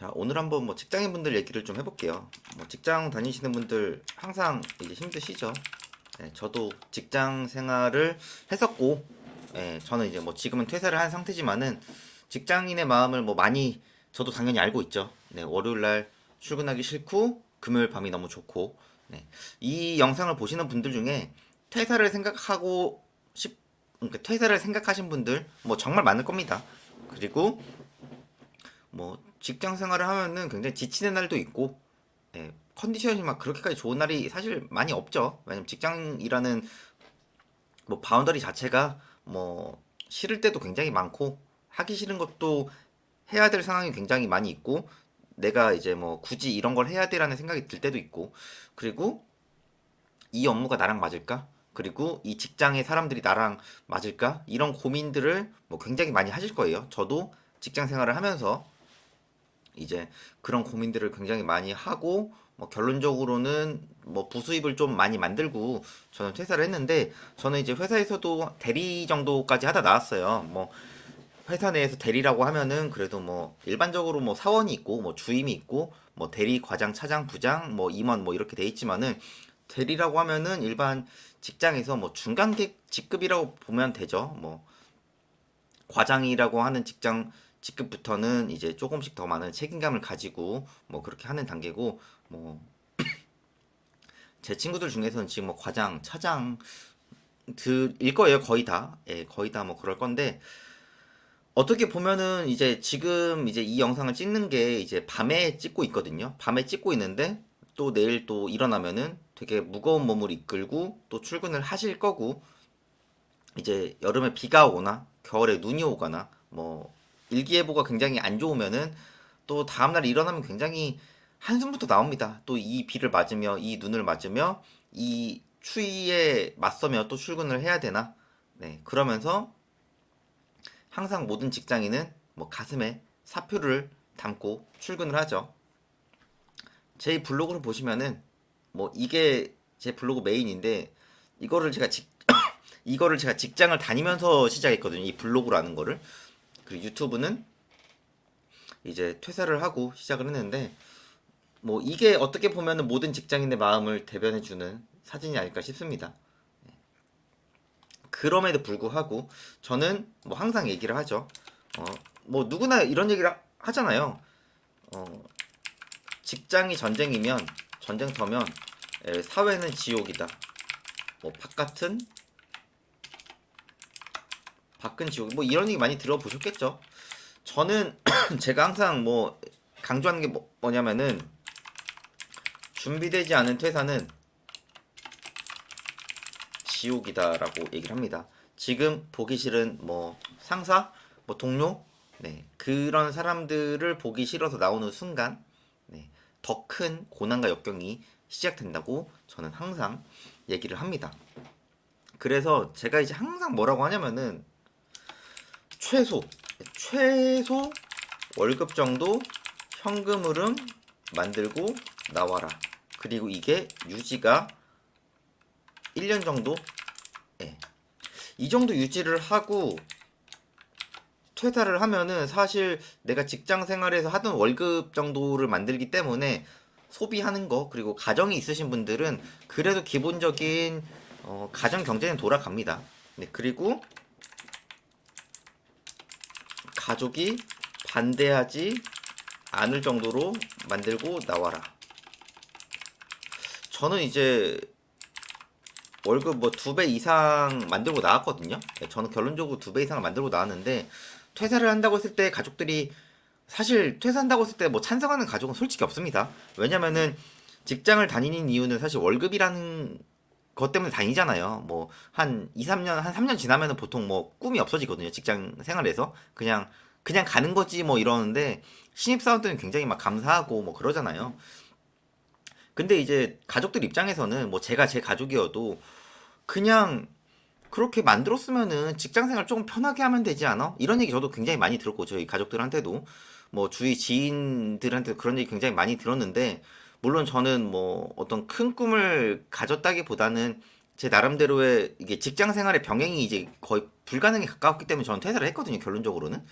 자, 오늘 한번 뭐 직장인 분들 얘기를 좀 해볼게요. 뭐 직장 다니시는 분들 항상 이제 힘드시죠? 예, 저도 직장 생활을 했었고, 예, 저는 이제 뭐 지금은 퇴사를 한 상태지만은 직장인의 마음을 뭐 많이 저도 당연히 알고 있죠. 네, 월요일 날 출근하기 싫고 금요일 밤이 너무 좋고, 네. 이 영상을 보시는 분들 중에 퇴사를 생각하고 싶, 그러니까 퇴사를 생각하신 분들 뭐 정말 많을 겁니다. 그리고 뭐 직장 생활을 하면은 굉장히 지치는 날도 있고 예, 컨디션이 막 그렇게까지 좋은 날이 사실 많이 없죠. 왜냐면 직장이라는 뭐 바운더리 자체가 뭐 싫을 때도 굉장히 많고 하기 싫은 것도 해야 될 상황이 굉장히 많이 있고 내가 이제 뭐 굳이 이런 걸 해야 돼라는 생각이 들 때도 있고 그리고 이 업무가 나랑 맞을까? 그리고 이 직장의 사람들이 나랑 맞을까? 이런 고민들을 뭐 굉장히 많이 하실 거예요. 저도 직장 생활을 하면서 이제 그런 고민들을 굉장히 많이 하고 뭐 결론적으로는 뭐 부수입을 좀 많이 만들고 저는 퇴사를 했는데 저는 이제 회사에서도 대리 정도까지 하다 나왔어요. 뭐 회사 내에서 대리라고 하면은 그래도 뭐 일반적으로 뭐 사원이 있고 뭐 주임이 있고 뭐 대리 과장 차장 부장 뭐 임원 뭐 이렇게 돼 있지만은 대리라고 하면은 일반 직장에서 뭐 중간 계- 직급이라고 보면 되죠. 뭐 과장이라고 하는 직장 직급부터는 이제 조금씩 더 많은 책임감을 가지고 뭐 그렇게 하는 단계고 뭐 제 친구들 중에서는 지금 뭐 과장, 차장 들일 거예요 거의 다. 예, 거의 다 뭐 그럴 건데 어떻게 보면은 이제 지금 이제 이 영상을 찍는 게 이제 밤에 찍고 있거든요. 밤에 찍고 있는데 또 내일 또 일어나면은 되게 무거운 몸을 이끌고 또 출근을 하실 거고 이제 여름에 비가 오거나 겨울에 눈이 오거나 뭐 일기예보가 굉장히 안 좋으면은 또 다음날 일어나면 굉장히 한숨부터 나옵니다. 또 이 비를 맞으며 이 눈을 맞으며 이 추위에 맞서며 또 출근을 해야 되나? 네, 그러면서 항상 모든 직장인은 뭐 가슴에 사표를 담고 출근을 하죠. 제 블로그를 보시면은 뭐 이게 제 블로그 메인인데 이거를 제가 직 이거를 제가 직장을 다니면서 시작했거든요. 이 블로그라는 거를. 그리고 유튜브는 이제 퇴사를 하고 시작을 했는데 뭐 이게 어떻게 보면은 모든 직장인의 마음을 대변해주는 사진이 아닐까 싶습니다. 네. 그럼에도 불구하고 저는 뭐 항상 얘기를 하죠. 어, 뭐 누구나 이런 얘기를 하- 하잖아요. 어, 직장이 전쟁이면 전쟁터면 에, 사회는 지옥이다. 뭐 바깥은 밖은 지옥. 뭐 이런 얘기 많이 들어보셨겠죠. 저는 제가 항상 뭐 강조하는 게 뭐, 뭐냐면은 준비되지 않은 퇴사는 지옥이다라고 얘기를 합니다. 지금 보기 싫은 뭐 상사, 뭐 동료, 네 그런 사람들을 보기 싫어서 나오는 순간, 네, 더 큰 고난과 역경이 시작된다고 저는 항상 얘기를 합니다. 그래서 제가 이제 항상 뭐라고 하냐면은 최소 최소 월급 정도 현금 흐름 만들고 나와라. 그리고 이게 유지가 1년 정도? 예. 이 정도 유지를 하고 퇴사를 하면은 사실 내가 직장 생활에서 하던 월급 정도를 만들기 때문에 소비하는 거 그리고 가정이 있으신 분들은 그래도 기본적인 어, 가정 경제는 돌아갑니다. 네, 그리고 가족이 반대하지 않을 정도로 만들고 나와라. 저는 이제 월급 뭐 두 배 이상 만들고 나왔거든요. 네, 저는 결론적으로 두 배 이상을 만들고 나왔는데 퇴사를 한다고 했을 때 가족들이 사실 퇴사한다고 했을 때 뭐 찬성하는 가족은 솔직히 없습니다. 왜냐면은 직장을 다니는 이유는 사실 월급이라는 것 때문에 다니잖아요. 뭐 한 2, 3년 한 3년 지나면은 보통 뭐 꿈이 없어지거든요. 직장 생활에서 그냥 그냥 가는 거지 뭐 이러는데 신입 사원들은 굉장히 막 감사하고 뭐 그러잖아요. 근데 이제 가족들 입장에서는 뭐 제가 제 가족이어도 그냥 그렇게 만들었으면은 직장 생활 조금 편하게 하면 되지 않아? 이런 얘기 저도 굉장히 많이 들었고 저희 가족들한테도 뭐 주위 지인들한테 그런 얘기 굉장히 많이 들었는데 물론 저는 뭐 어떤 큰 꿈을 가졌다기보다는 제 나름대로의 이게 직장 생활의 병행이 이제 거의 불가능에 가까웠기 때문에 저는 퇴사를 했거든요 결론적으로는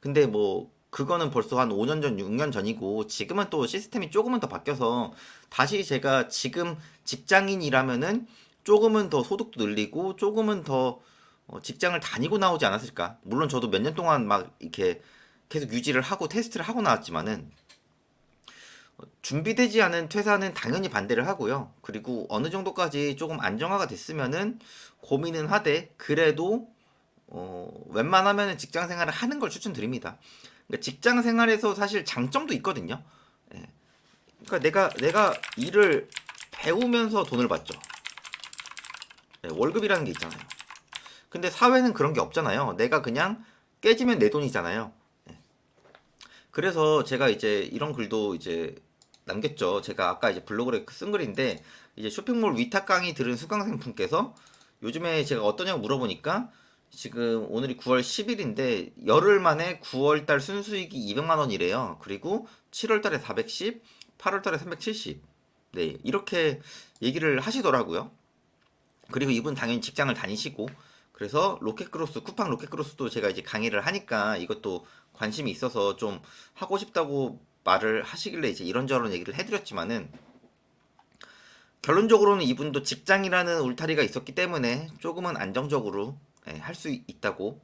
근데 뭐 그거는 벌써 한 5년 전, 6년 전이고 지금은 또 시스템이 조금은 더 바뀌어서 다시 제가 지금 직장인이라면은 조금은 더 소득도 늘리고 조금은 더 어, 직장을 다니고 나오지 않았을까? 물론 저도 몇 년 동안 막 이렇게 계속 유지를 하고 테스트를 하고 나왔지만은 어, 준비되지 않은 퇴사는 당연히 반대를 하고요. 그리고 어느 정도까지 조금 안정화가 됐으면은 고민은 하되 그래도 어, 웬만하면은 직장 생활을 하는 걸 추천드립니다. 그러니까 직장 생활에서 사실 장점도 있거든요. 예. 그러니까 내가 내가 일을 배우면서 돈을 받죠. 예, 월급이라는 게 있잖아요. 근데 사회는 그런 게 없잖아요. 내가 그냥 깨지면 내 돈이잖아요. 예. 그래서 제가 이제 이런 글도 이제 남겼죠. 제가 아까 이제 블로그에 쓴 글인데 이제 쇼핑몰 위탁 강의 들은 수강생 분께서 요즘에 제가 어떠냐고 물어보니까 지금 오늘이 9월 10일인데 열흘 만에 9월 달 순수익이 200만 원이래요. 그리고 7월 달에 410, 8월 달에 370. 네, 이렇게 얘기를 하시더라고요. 그리고 이분 당연히 직장을 다니시고 그래서 로켓크로스 쿠팡 로켓크로스도 제가 이제 강의를 하니까 이것도 관심이 있어서 좀 하고 싶다고 말을 하시길래 이제 이런저런 얘기를 해드렸지만은 결론적으로는 이분도 직장이라는 울타리가 있었기 때문에 조금은 안정적으로 예, 할수 있다고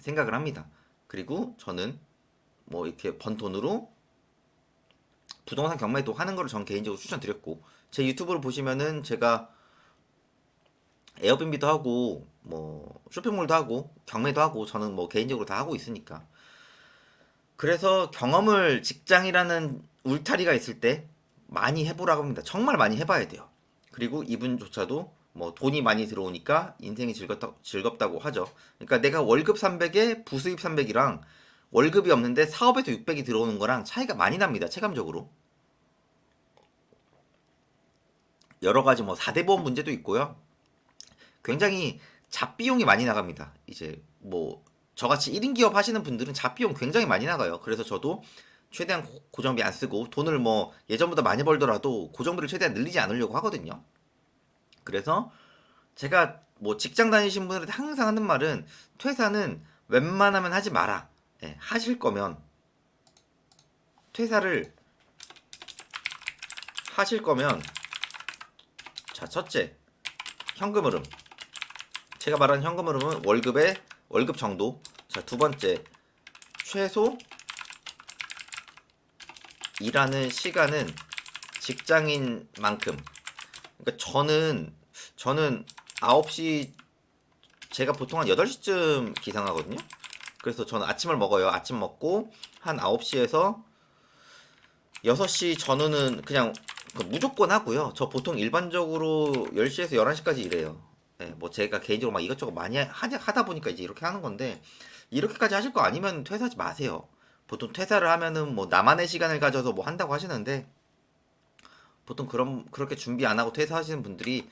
생각을 합니다. 그리고 저는 뭐 이렇게 번 돈으로 부동산 경매도 하는 거를 전 개인적으로 추천드렸고 제 유튜브를 보시면은 제가 에어비앤비도 하고 뭐 쇼핑몰도 하고 경매도 하고 저는 뭐 개인적으로 다 하고 있으니까 그래서 경험을 직장이라는 울타리가 있을 때 많이 해보라고 합니다. 정말 많이 해봐야 돼요. 그리고 이분조차도 뭐 돈이 많이 들어오니까 인생이 즐겁다, 즐겁다고 하죠. 그러니까 내가 월급 300에 부수입 300이랑 월급이 없는데 사업에서 600이 들어오는 거랑 차이가 많이 납니다. 체감적으로. 여러 가지 뭐 4대 보험 문제도 있고요. 굉장히 잡비용이 많이 나갑니다. 이제 뭐 저같이 1인 기업 하시는 분들은 잡비용 굉장히 많이 나가요. 그래서 저도 최대한 고- 고정비 안 쓰고 돈을 뭐 예전보다 많이 벌더라도 고정비를 최대한 늘리지 않으려고 하거든요. 그래서 제가 뭐 직장 다니신 분들한테 항상 하는 말은 퇴사는 웬만하면 하지 마라. 예, 하실 거면 퇴사를 하실 거면 자 첫째 현금 흐름 제가 말하는 현금 흐름은 월급의 월급 정도 자 두 번째 최소 일하는 시간은 직장인 만큼 그러니까 저는 저는 9시 제가 보통 한 8시쯤 기상하거든요. 그래서 저는 아침을 먹어요. 아침 먹고 한 9시에서 6시 전후는 그냥 그 무조건 하고요. 저 보통 일반적으로 10시에서 11시까지 일해요. 네, 뭐 제가 개인적으로 막 이것저것 많이 하냐, 하다 보니까 이제 이렇게 하는 건데 이렇게까지 하실 거 아니면 퇴사하지 마세요. 보통 퇴사를 하면은 뭐 나만의 시간을 가져서 뭐 한다고 하시는데 보통 그런 그렇게 준비 안 하고 퇴사하시는 분들이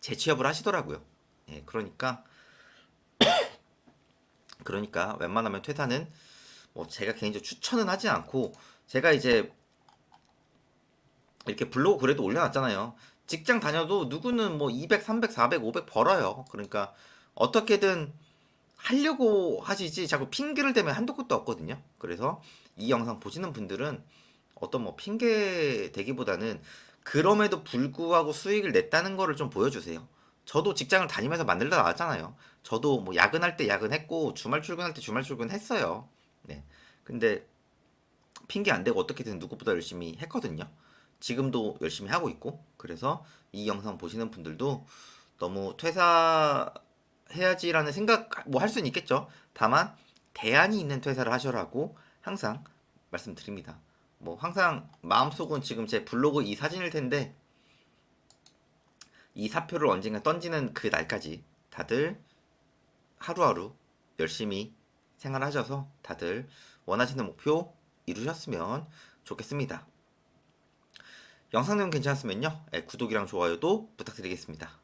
재취업을 하시더라고요. 예, 그러니까 그러니까 웬만하면 퇴사는 뭐 제가 개인적으로 추천은 하지 않고 제가 이제 이렇게 블로그 글에도 올려놨잖아요. 직장 다녀도 누구는 뭐 200, 300, 400, 500 벌어요. 그러니까 어떻게든 하려고 하시지 자꾸 핑계를 대면 한도 끝도 없거든요. 그래서 이 영상 보시는 분들은 어떤 뭐 핑계 대기보다는 그럼에도 불구하고 수익을 냈다는 거를 좀 보여주세요. 저도 직장을 다니면서 만들다 나왔잖아요. 저도 뭐 야근할 때 야근했고 주말 출근할 때 주말 출근했어요. 네. 근데 핑계 안 대고 어떻게든 누구보다 열심히 했거든요. 지금도 열심히 하고 있고 그래서 이 영상 보시는 분들도 너무 퇴사해야지라는 생각 뭐 할 수는 있겠죠. 다만 대안이 있는 퇴사를 하셔라고 항상 말씀드립니다. 뭐 항상 마음속은 지금 제 블로그 이 사진일 텐데 이 사표를 언젠가 던지는 그 날까지 다들 하루하루 열심히 생활하셔서 다들 원하시는 목표 이루셨으면 좋겠습니다. 영상 내용 괜찮았으면요 예, 구독이랑 좋아요도 부탁드리겠습니다.